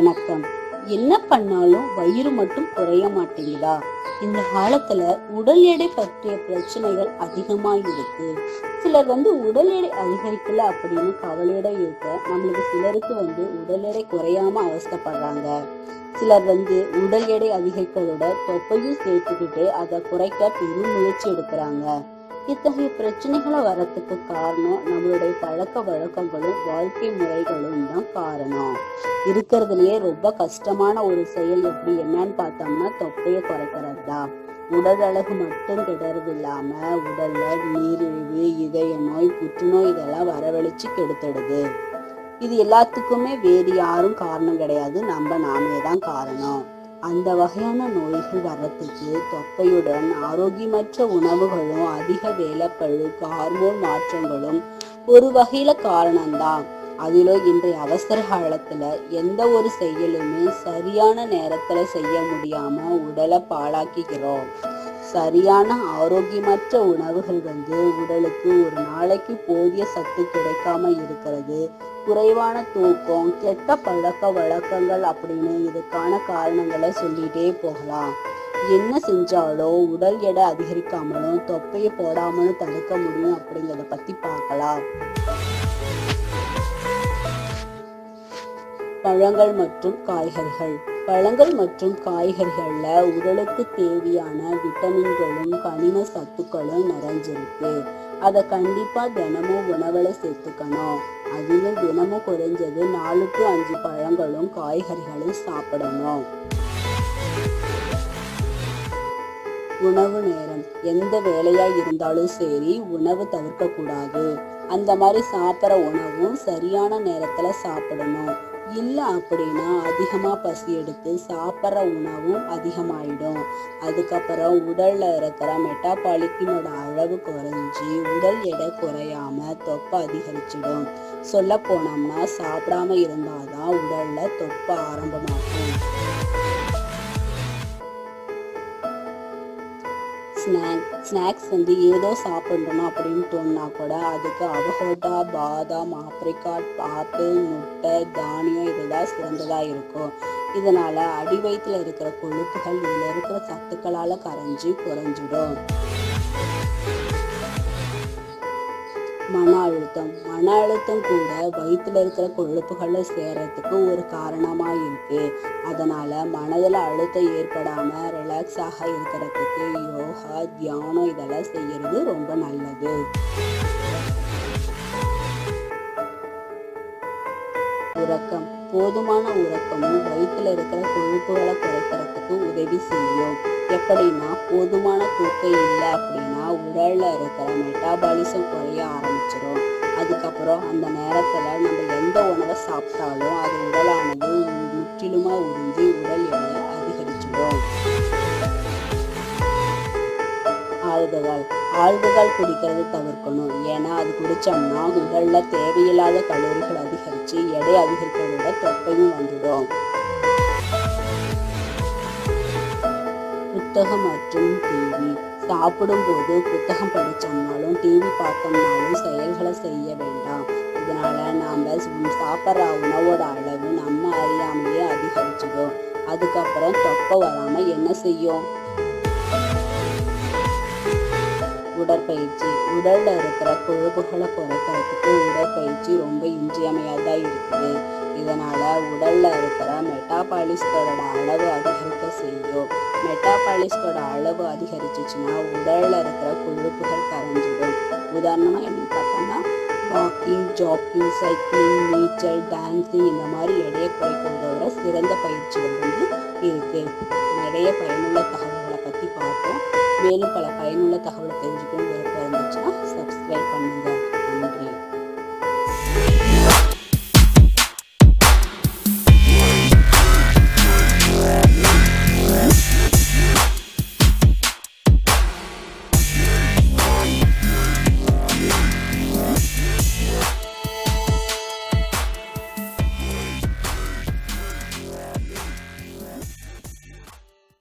வணக்கம். என்ன பண்ணாலும் வயிறு மட்டும் குறைய மாட்டேங்குதா? இந்த காலத்துல உடல் எடை பற்றிய பிரச்சனைகள் அதிகமா இருக்கு. சிலர் வந்து உடல் எடை அதிகரிக்கல அப்படின்னு கவலையோட இருக்க நம்மளுக்கு சிலருக்கு வந்து உடல் எடை குறையாம அவஸ்தப்படுறாங்க. சிலர் வந்து உடல் எடை அதிகரிக்கிறதோட தொப்பையும் சேர்த்துக்கிட்டு அதை குறைக்க பெரும் முயற்சி எடுக்கிறாங்க. இத்தகைய பிரச்சனைகளை வரத்துக்கு காரணம் நம்மளுடைய பழக்க வழக்கங்களும் வாழ்க்கை முறைகளும் தான் காரணம். இருக்கிறதுலயே ரொம்ப கஷ்டமான ஒரு செயல் எப்படி என்னன்னு பார்த்தோம்னா தொப்பையை குறைக்கிறது. தான் உடல் அழகு மட்டும் கெடுறது இல்லாம உடல்ல நீரிழிவு இதய நோய் புற்றுநோய் இதெல்லாம் வரவழைச்சு கெடுத்துடுது. இது எல்லாத்துக்குமே வேறு யாரும் காரணம் கிடையாது. நம்ம நாமே தான் காரணம். அந்த வகையான நோய்கள் வர்றதுக்கு தொப்பையுடன் ஆரோக்கியமற்ற உணவுகளும் அதிக வேலைப்பழு ஹார்மோன் மாற்றங்களும் ஒரு வகையில காரணம்தான். அதிலும் இன்றைய அவசர காலத்துல எந்த ஒரு செயலுமே சரியான நேரத்துல செய்ய முடியாம உடலை பாழாக்கிக்கிறோம். சரியான ஆரோக்கியமற்ற உணவுகள் வந்து உடலுக்கு ஒரு நாளைக்கு போதிய சத்து கிடைக்காம இருக்கிறது. குறைவான தூக்கம் கெட்ட பழக்க வழக்கங்கள் அப்படின்னு இதுக்கான காரணங்களை சொல்லிட்டே போகலாம். என்ன செஞ்சாலும் உடல் எடை அதிகரிக்காமலும் தொப்பையை போடாமலும் தடுக்க முடியும் அப்படிங்கிறத பத்தி பார்க்கலாம். பழங்கள் மற்றும் காய்கறிகள். பழங்கள் மற்றும் காய்கறிகளில் உடலுக்கு தேவையான விட்டமின்களும் கனிம சத்துக்களும் நிறைஞ்சிருக்கு. அதை கண்டிப்பா தினமும் உணவுல சேர்த்துக்கணும். அதில் தினமும் குறைஞ்சது நாலு டு அஞ்சு பழங்களும் காய்கறிகளும் சாப்பிடணும். உணவு நேரம். எந்த வேலையாக இருந்தாலும் சரி உணவு தவிர்க்கக்கூடாது. அந்த மாதிரி சாப்பிட்ற உணவும் சரியான நேரத்தில் சாப்பிடணும். இல்லை அப்படின்னா அதிகமாக பசி எடுத்து சாப்பிட்ற உணவும் அதிகமாயிடும். அதுக்கப்புறம் உடலில் இருக்கிற மெட்டாபாலிக்கினோட அளவு குறைஞ்சி உடல் எடை குறையாம தொப்பை அதிகரிச்சிடும். சொல்ல போனோம்னா சாப்பிடாம இருந்தாதான் உடலில் தொப்பை ஆரம்பமாகும். ஸ்நாக் ஸ்நாக்ஸ் வந்து ஏதோ சாப்பிடணும் அப்படின்னு தோணுனா கூட அதுக்கு அவகோட்டா பாதாம் ஆப்ரிக்காட் ஆப்பிள் முட்டை தானியம் இதெல்லாம் சிறந்ததாக இருக்கும். இதனால் அடி வயிற்றுல இருக்கிற கொழுப்புகள் இதில் இருக்கிற சத்துக்களால் கரைஞ்சி குறைஞ்சிடும். மன அழுத்தம். மன அழுத்தம் கூட வயிற்றில் இருக்கிற கொழுப்புகளை சேரத்துக்கு ஒரு காரணமாக இருக்கு. அதனால மனதில் அழுத்தம் ஏற்படாமல் ரிலாக்ஸாக இருக்கிறதுக்கு யோகா தியானம் இதெல்லாம் செய்யறது ரொம்ப நல்லது. உறக்கம். போதுமான உறக்கமும் வயிற்றில் இருக்கிற கொழுப்புகளை குறைக்கிறதுக்கு உதவி செய்யும். எப்படின்னா போதுமான தூக்கம் இல்லை அப்படின்னா உடலில் இருக்கிற மெட்டாபாலிசம் குறைய ஆரம்பிச்சிடும் அதுக்கப்புறம் அந்த நேரத்தில் நம்ம எந்த உணவை சாப்பிட்டாலும் அது உடலானது முற்றிலுமா உறிஞ்சி உடல் எடை அதிகரிச்சிடும். ஆல்கஹால் ஆல்கஹால் குடிக்கிறது தவிர்க்கணும். ஏன்னா அது குடிச்சோம்னா உடலில் தேவையில்லாத கலோரிகள் அதிகரிச்சு எடை அதிகரிக்கிறதோட தொப்பையும் வந்துடும். புத்தகம் மற்றும் டிவி சாப்பிடும்போது புத்தகம் படித்தோம்னாலும் டிவி பார்த்தோம்னாலும் செயல்களை செய்ய வேண்டாம். இதனால் நாம் சாப்பிட்ற உணவோட அளவு நம்ம அறியாமலேயே அதிகரிச்சிடும். அதுக்கப்புறம் தொப்பை வராமல் என்ன செய்யும்? உடற்பயிற்சி. உடலில் இருக்கிற கொழுப்புகளை குறைக்கிறதுக்கு உடற்பயிற்சி ரொம்ப இன்றியமையாதா இருக்குது. இதனால் உடலில் இருக்கிற மெட்டாபாலிஸ்களோட அளவு அதிகரிக்க செய்யும் அளவு அதிகரிச்சிச்சுன்னா உடலில் இருக்கிற கொழுப்புகள் கரைஞ்சிடும். உதாரணமாக என்னன்னு பார்த்தோம்னா வாக்கிங் ஜாக்கிங் சைக்கிளிங் நீச்சல் டான்ஸிங் இந்த மாதிரி எடையை குறைக்கிறதோட சிறந்த பயிற்சிகள் வந்து இருக்கு. நிறைய பயனுள்ள தகவல்களை பற்றி பார்த்தோம் மேலும் பல பயனுள்ள தகவலை தெரிஞ்சுக்கணும் விருப்பம் இருந்துச்சுன்னா சப்ஸ்கிரைப் பண்ணுங்கள் நன்றி.